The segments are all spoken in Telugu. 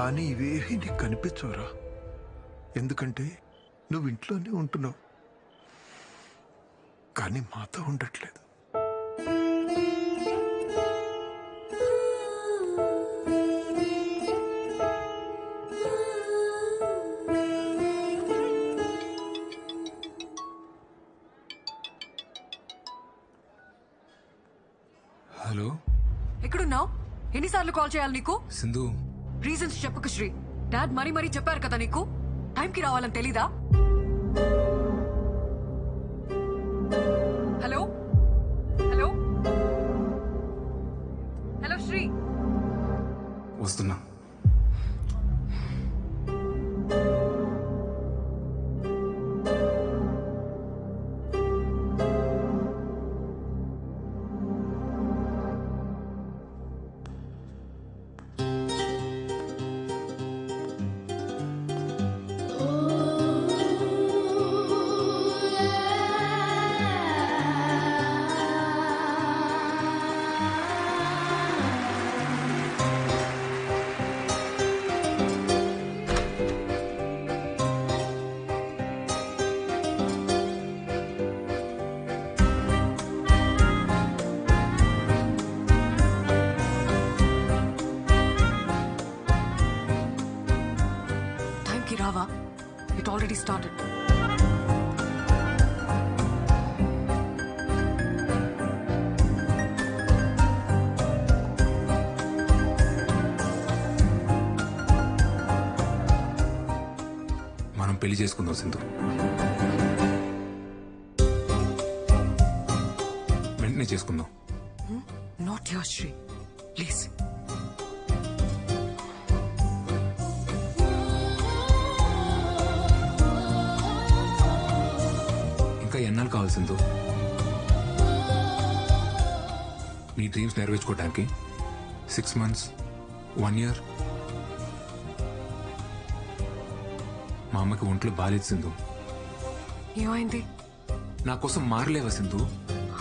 కానీ ఇవేవి నీకు కనిపించవురా. ఎందుకంటే నువ్వు ఇంట్లోనే ఉంటున్నావు. కానీ మాతో ఉండట్లేదు. హలో? ఎక్కడున్నావు? ఎన్నిసార్లు కాల్ చేయాలి నీకు? సింధు. రీజన్స్ చెప్పకు శ్రీ. డాడ్ మరీ మరీ చెప్పారు కదా నీకు? టైంకి రావాలని తెలీదా? ఆల్రెడీ స్టార్టెడ్ మనం పెళ్ళి చేసుకుందాం సింధు. వెంటనే చేసుకుందాం. నాట్ యువర్ శ్రీ ప్లీజ్ ఎన్నాళ్ళు కావాలి సింధు? నీ డ్రీమ్స్ నెరవేర్చుకోవడానికి సిక్స్ మంత్స్ వన్ ఇయర్ మా అమ్మకి ఒంట్లో బాలేదు సింధు. ఏమైంది? నా కోసం మారలేవా సింధు?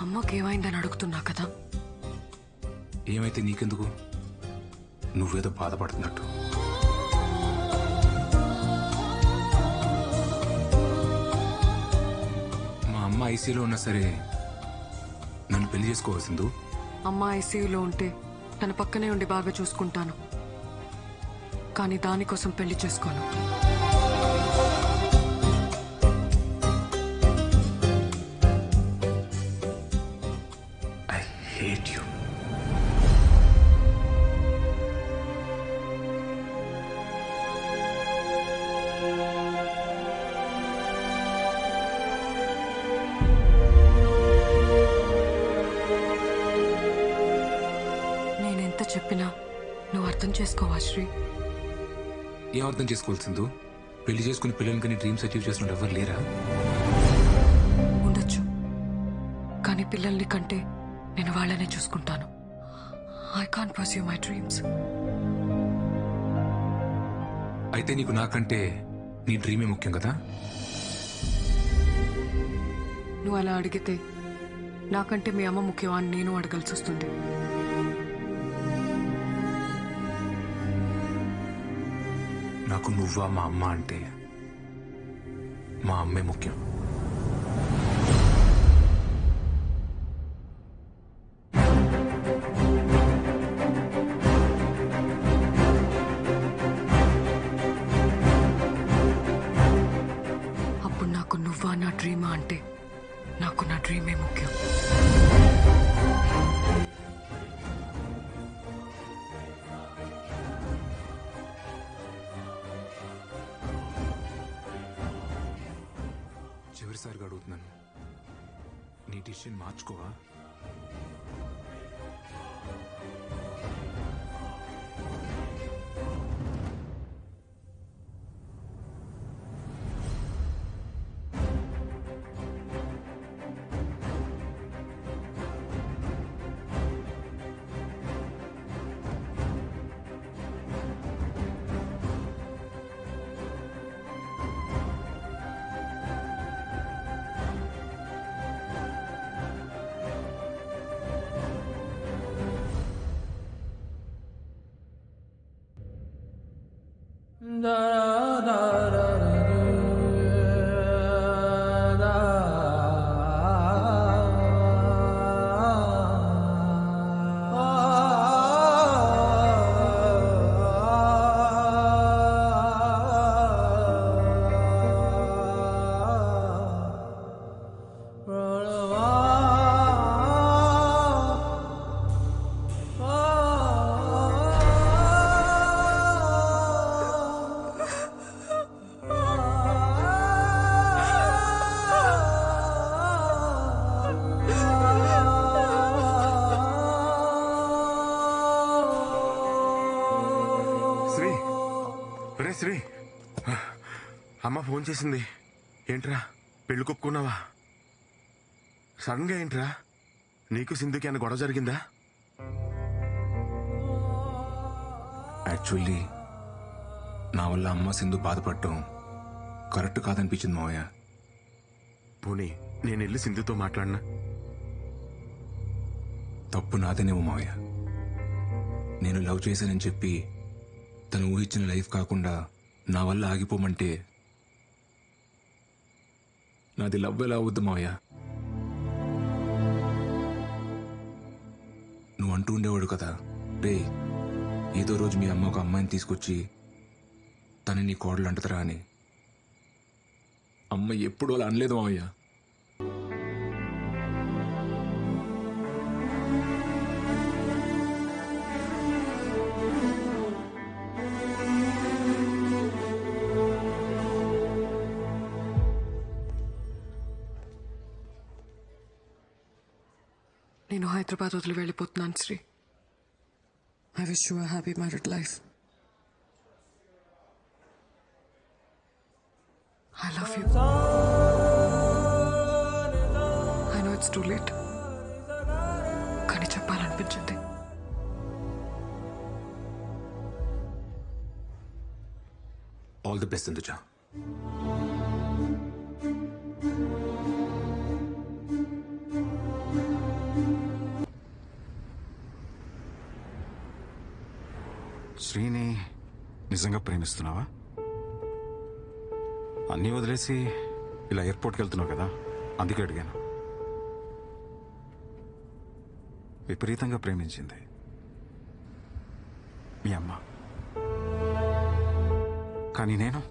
అమ్మకి ఏమైందని అడుగుతున్నా కదా. ఏమైతే నీకెందుకు? నువ్వేదో బాధపడుతున్నట్టు. అమ్మ ఐసీలో ఉన్నా సరే నన్ను పెళ్ళి చేసుకోవాల్సిందు అమ్మ ఐసీయూలో ఉంటే తన పక్కనే ఉండి బాగా చూసుకుంటాను. కానీ దానికోసం పెళ్ళి చేసుకోను. చేసుకోవా శ్రీ? ఏం అర్థం చేసుకోవాల్సిందు పెళ్ళి చేసుకుని పిల్లల్ని కానీ డ్రీమ్స్ అచీవ్ చేసిన ఎవరు లేరా? ఉండొచ్చు. కానీ పిల్లల్ని కంటే నేను వాళ్ళనే చూసుకుంటాను. I can pursue my dreams అయితే నీకు నాకంటే నీ డ్రీమే ముఖ్యం కదా? నువ్వు అలా అడిగితే నాకంటే మీ అమ్మ ముఖ్యమా అని నేను అడగాల్సి వస్తుంది. నాకు నువ్వా మా అమ్మ అంటే మా అమ్మే ముఖ్యం. చివరిసారిగా అడుగుతున్నాను నీ డిసిషన్ మార్చుకోవా అమ్మ ఫోన్ చేసింది. ఏంట్రా? పెళ్ళి కొప్పుకున్నావా? సడన్గా ఏంట్రా? నీకు సింధుకి అన్న గొడవ జరిగిందా? యాక్చువల్లీ నా వల్ల అమ్మ సింధు బాధపడటం కరెక్ట్ కాదనిపించింది మావయ్య. పోనీ నేను వెళ్ళి సింధుతో మాట్లాడినా? తప్పు నాదేనేమో మావయ్య. నేను లవ్ చేశానని చెప్పి తను ఊహించిన లైఫ్ కాకుండా నా వల్ల ఆగిపోమంటే నాది లవ్ ఎలా అవుద్దు మావయ్య? నువ్వు అంటూ ఉండేవాడు కదా. రే ఏదో రోజు మీ అమ్మ ఒక అమ్మాయిని తీసుకొచ్చి తను నీ కోడలు అంటదరా అని. అమ్మ ఎప్పుడు అలా అనలేదు మావయ్య. నేను హైదరాబాద్ వదిలి వెళ్ళిపోతున్నాను Sri. I wish you happy married life I love you I know it's too late కానీ చెప్పాలనిపించింది. ఆల్ ది బెస్ట్ ఎందుచా నిజంగా ప్రేమిస్తున్నావా? అన్నీ వదిలేసి ఇలా ఎయిర్పోర్ట్కి వెళ్తున్నావు కదా అందుకే అడిగాను. విపరీతంగా ప్రేమించింది మీ అమ్మ. కానీ నేను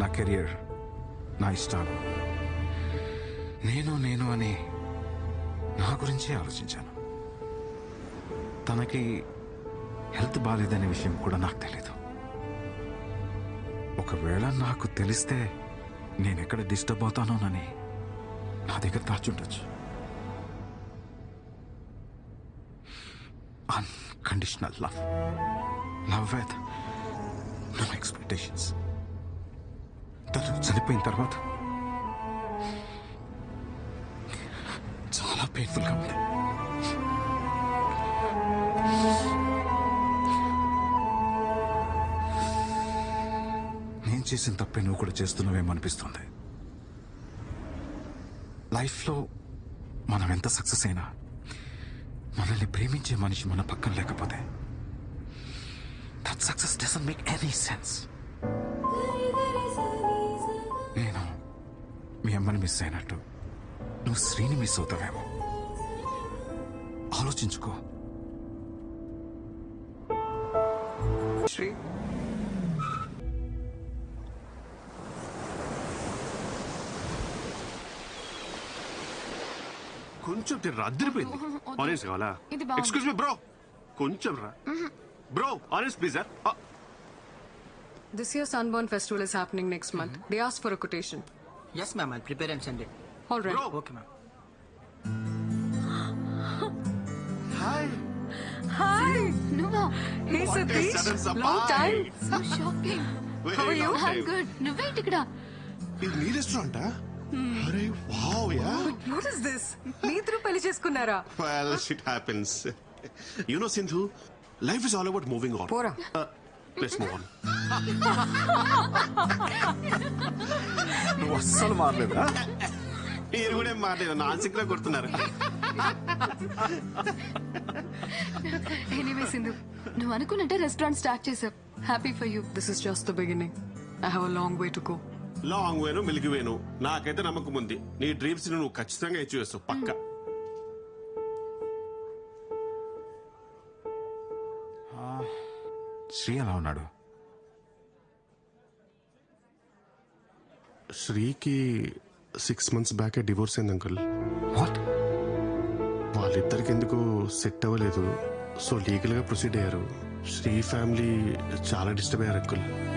నా కెరియర్ నా ఇష్టాలు నేను నేను అని నా గురించే ఆలోచించాను. తనకి హెల్త్ బాగాలేదనే విషయం కూడా నాకు తెలీదు. ఒకవేళ నాకు తెలిస్తే నేను ఎక్కడ డిస్టర్బ్ అవుతానోనని నా దగ్గర దాచుండొచ్చు. Unconditional love love with no expectations తను చనిపోయిన తర్వాత చాలా పెయిన్ఫుల్గా ఉంది. చేసిన తప్పే నువ్వు కూడా చేస్తున్నావేమో అనిపిస్తుంది. లైఫ్లో మనం ఎంత సక్సెస్ అయినా మనల్ని ప్రేమించే మనిషి మన పక్కన లేకపోతే that success doesn't make any sense నేను మీ అమ్మని మిస్ అయినట్టు నువ్వు శ్రీని మిస్ అవుతావేమో. ఆలోచించుకో. కొంచెం తిర్రా అద్దరిపోయింది ఆరెంజ్ కావాలా ఇది బాగుంది. ఎక్స్క్యూజ్ మీ బ్రో కొంచెం రా bro orange please sir This year's Sunburn Festival is happening next month. They asked for a quotation. Yes, ma'am. I'll prepare and send it. All right. Bro. Okay, ma'am. Hi Hi. నువ్వా Hey, Satish. Long time. So shocking How are you? I good నువ్వేంటి ఇక్కడ ఇది మీ రెస్టారెంటా అరే wow yeah. What is this? మీ ఇద్దరు పెళ్ళి చేసుకున్నారా? Well shit happens you know Sindhu life is all about moving on పోరా. లెట్స్ మూవ్ ఆన్ నువ్వు అస్సలు మారలేదా? మీరు కూడా ఏం మాట్లాడారు నాన్సిక్లో కొడుతున్నారు. ఎనీవే సింధు నువ్వు అనుకున్నట్టే రెస్టారెంట్ స్టార్ట్ చేసావు happy for you this is just the beginning I have a long way to go long వేను మిల్కి వేను. నాకైతే నమ్మకం ఉంది. నీ డ్రీమ్స్ నువ్వు ఖచ్చితంగా అచీవ్ చేస్తావు పక్క. శ్రీ ఎలా ఉన్నాడు? శ్రీకి సిక్స్ మంత్స్ బ్యాక్ డివోర్స్ అయింది అంకుల్ వాట్ వాళ్ళిద్దరికి ఎందుకు సెట్ అవ్వలేదు. సో లీగల్గా ప్రొసీడ్ అయ్యారు. శ్రీ ఫ్యామిలీ చాలా డిస్టర్బ్ అయ్యారు అంకుల్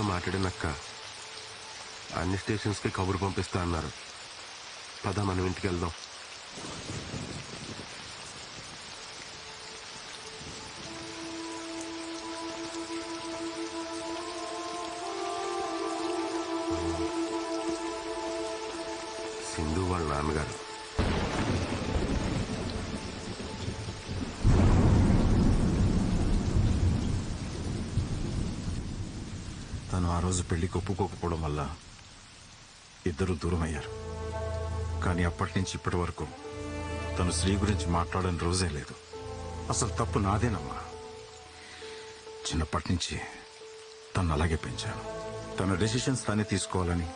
సిఐ మాట్లాడినక్క. అన్ని స్టేషన్స్కి కబురు పంపిస్తా అన్నారు. పద మనం ఇంటికి వెళ్దాం. సింధు వాళ్ళ నాన్నగారు. ఆ రోజు పెళ్ళికి ఒప్పుకోకపోవడం వల్ల ఇద్దరు దూరం అయ్యారు కానీ అప్పటి నుంచి ఇప్పటి వరకు తను స్త్రీ గురించి మాట్లాడని రోజే లేదు. అసలు తప్పు నాదేనమ్మా. చిన్నప్పటి నుంచి తను అలాగే పెంచాను. తన డెసిషన్స్ తనే తీసుకోవాలని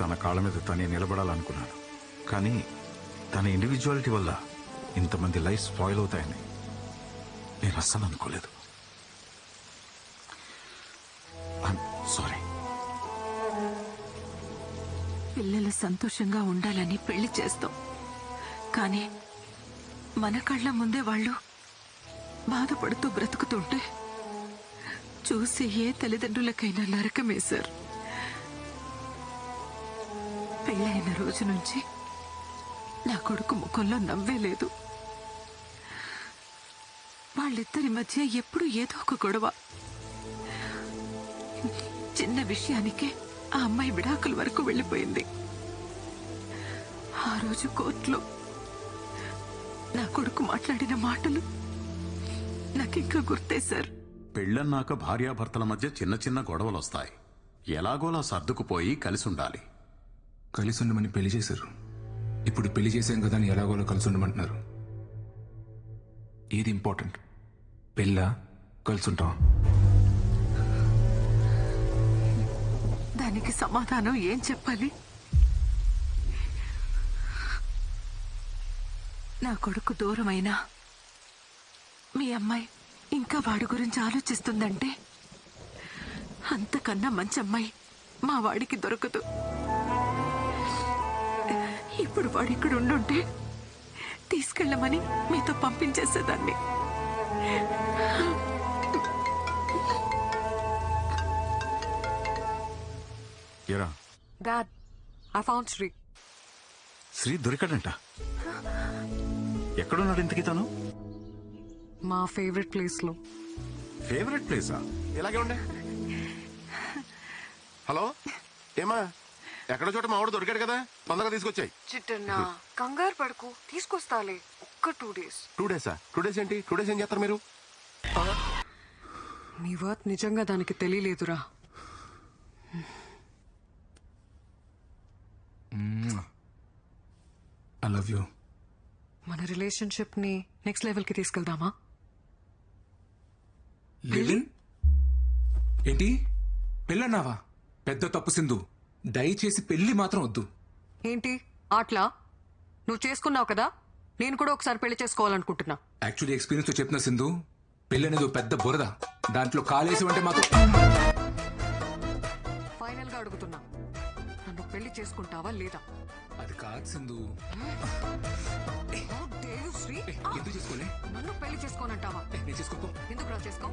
తన కాళ్ళ మీద తనే నిలబడాలనుకున్నాను. కానీ తన ఇండివిజువాలిటీ వల్ల ఇంతమంది లైఫ్ స్పాయిల్ అవుతాయని నేను అస్సలు అనుకోలేదు. పిల్లలు సంతోషంగా ఉండాలని పెళ్ళి చేస్తాం. కానీ మన కళ్ళ ముందే వాళ్ళు బాధపడుతూ బ్రతుకుతుంటే చూసి ఏ తల్లిదండ్రులకైనా నరకమే సార్. పెళ్ళైన రోజు నుంచి నా కొడుకు ముఖంలో నవ్వే లేదు. వాళ్ళిద్దరి మధ్య ఎప్పుడు ఏదో ఒక గొడవ. చిన్న విషయానికే ఆ అమ్మాయి విడాకుల వరకు వెళ్ళిపోయింది. ఆ రోజు కోర్టులో నా కొడుకు మాట్లాడిన మాటలు నాకింకా గుర్తే సార్. పెళ్ళన్నాక భార్యాభర్తల మధ్య చిన్న చిన్న గొడవలు వస్తాయి ఎలాగోలా సర్దుకుపోయి కలిసి ఉండాలి కలిసి ఉండమని పెళ్ళి చేశారు. ఇప్పుడు పెళ్ళి చేశాం కదా అని ఎలాగోలో కలిసి ఉండమంటున్నారు ఏది ఇంపార్టెంట్? పెళ్ళా? కలిసి ఉంటాం దానికి సమాధానం ఏం చెప్పాలి? నా కొడుకు దూరమైనా మీ అమ్మాయి ఇంకా వాడి గురించి ఆలోచిస్తుందంటే అంతకన్నా మంచి అమ్మాయి మా వాడికి దొరకదు. ఇప్పుడు వాడు ఇక్కడ ఉండుంటే తీసుకెళ్ళమని మీతో పంపించేసేదాన్ని. ఎరా dad I found Sri. Sri దొరికాడంట. ఎక్కడున్నాడు ఇంతకి తను? మా ఫేవరెట్ ప్లేస్లో ఫేవరెట్ ప్లేసా? ఇలాగే ఉండే. హలో? ఏమా? ఎక్కడో చోట మావాడు దొరికాడు కదా? తొందరగా తీసుకొచ్చాయి. చిట్టన్నా కంగారు పడుకు. తీసుకొస్తాలే. ఒక్క టూ డేస్. టూ డేసా? టూ డేస్ ఏంటి? టూ డేస్ ఏం చేస్తారు మీరు? నీ వర్త్ నిజంగా దానికి తెలియలేదురా. ఐ లవ్ యూ మన రిలేషన్షిప్ని నెక్స్ట్ లెవెల్కి తీసుకెళ్దామా? లివిన్? ఏంటి? పెళ్ళన్నావా? పెద్ద తప్పు సింధు. దయచేసి పెళ్ళి మాత్రం వద్దు. ఏంటి? ఆట్లా? నువ్వు చేసుకున్నావు కదా? నేను కూడా ఒకసారి పెళ్ళి చేసుకోవాలనుకుంటున్నా. యాక్చువల్లీ ఎక్స్పీరియన్స్తో చెప్తున్నా సింధు పెళ్ళి అనేది ఓ పెద్ద బురద. దాంట్లో కాలేసి అంటే మాత్రం చేసుకుంటావా లేదా? అది కాదు సింధు. ఎందుకు చేసుకోలే? నన్ను పెళ్ళి చేసుకోనంటావా? నేను చేసుకోపో ఎందుకు రా చేసుకో?